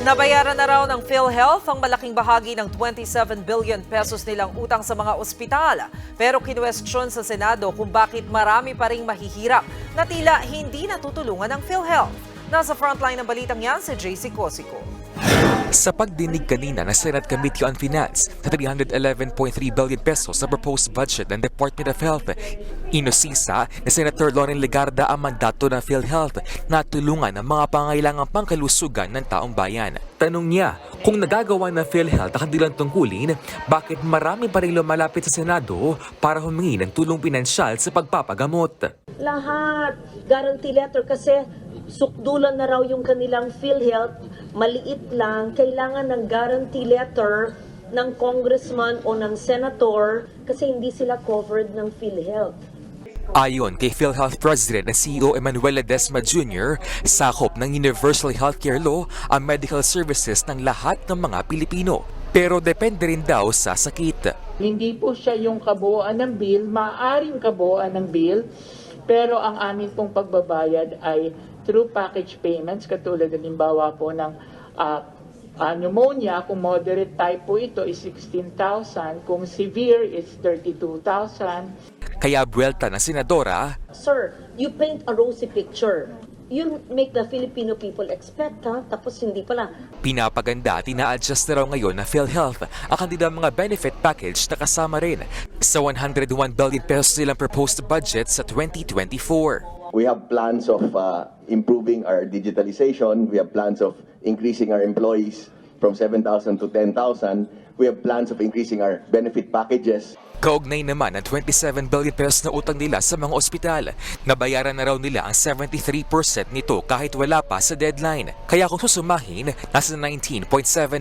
Nabayaran na raw ng PhilHealth ang malaking bahagi ng 27 billion pesos nilang utang sa mga ospital. Pero kinwestiyon sa Senado kung bakit marami pa ring mahihirap na tila hindi natutulungan ng PhilHealth. Nasa frontline ng balitang yan si JC Cosico. Sa pagdinig kanina ng Senate Committee on Finance sa 311.3 billion pesos sa proposed budget ng Department of Health, inosisa ni Senator Loren Legarda ang mandato ng PhilHealth na tulungan ang mga pangailangang pangkalusugan ng taong bayan. Tanong niya, kung nagagawa ng PhilHealth ang kanilang tungkulin, bakit marami pa rin lumalapit sa Senado para humingi ng tulong pinansyal sa pagpapagamot? Lahat. Guarantee letter kasi sukdulan na raw yung kanilang PhilHealth. Maliit lang. Kailangan ng guarantee letter ng congressman o ng senator kasi hindi sila covered ng PhilHealth. Ayon kay PhilHealth President at CEO Emmanuel Ledesma Jr., sakop ng Universal Healthcare Law ang medical services ng lahat ng mga Pilipino. Pero depende rin daw sa sakit. Hindi po siya yung kabuuan ng bill, maaaring kabuuan ng bill, pero ang amin pong pagbabayad ay through package payments, katulad halimbawa po ng ah, ah, pneumonia, kung moderate type po ito is 16,000, kung severe is 32,000. Kaya buwelta ng senadora, Sir, you paint a rosy picture. You make the Filipino people expect, ha? Tapos hindi pala. pinapaganda at ina-adjust na raw ngayon ng PhilHealth ang kanilang mga benefit package na kasama rin sa 101 billion pesos nilang proposed budget sa 2024. We have plans of uh, improving our digitalization. We have plans of increasing our employees from 7,000 to 10,000. We have plans of increasing our benefit packages. Kaugnay naman ang 27 billion pesos na utang nila sa mga ospital. Nabayaran na raw nila ang 73% nito kahit wala pa sa deadline. Kaya kung susumahin, nasa 19.7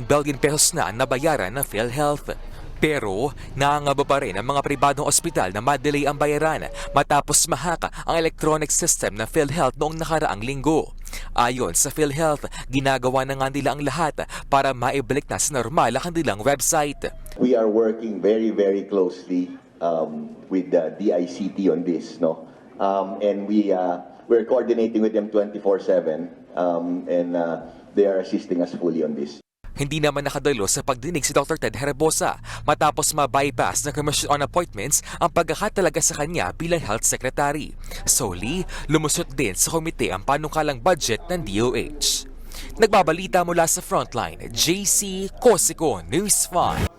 billion pesos na ang nabayaran ng PhilHealth. Pero nangangaba pa rin ang mga pribadong ospital na madelay ang bayaran matapos mahaka ang electronic system ng PhilHealth noong nakaraang linggo. Ayon sa PhilHealth, ginagawa na nga nila ang lahat para maibalik na sa normal ang kanilang website. We are working very, very closely um, with the DICT on this, no? Um, and we uh, we're coordinating with them 24/7, um, and uh, they are assisting us fully on this. Hindi naman nakadalo sa pagdinig si Dr. Ted Herabosa matapos ma-bypass ng Commission on Appointments ang pagkakatalaga sa kanya bilang Health Secretary. Solely, lumusot din sa komite ang panukalang budget ng DOH. Nagbabalita mula sa Frontline, JC Cosico, News 5.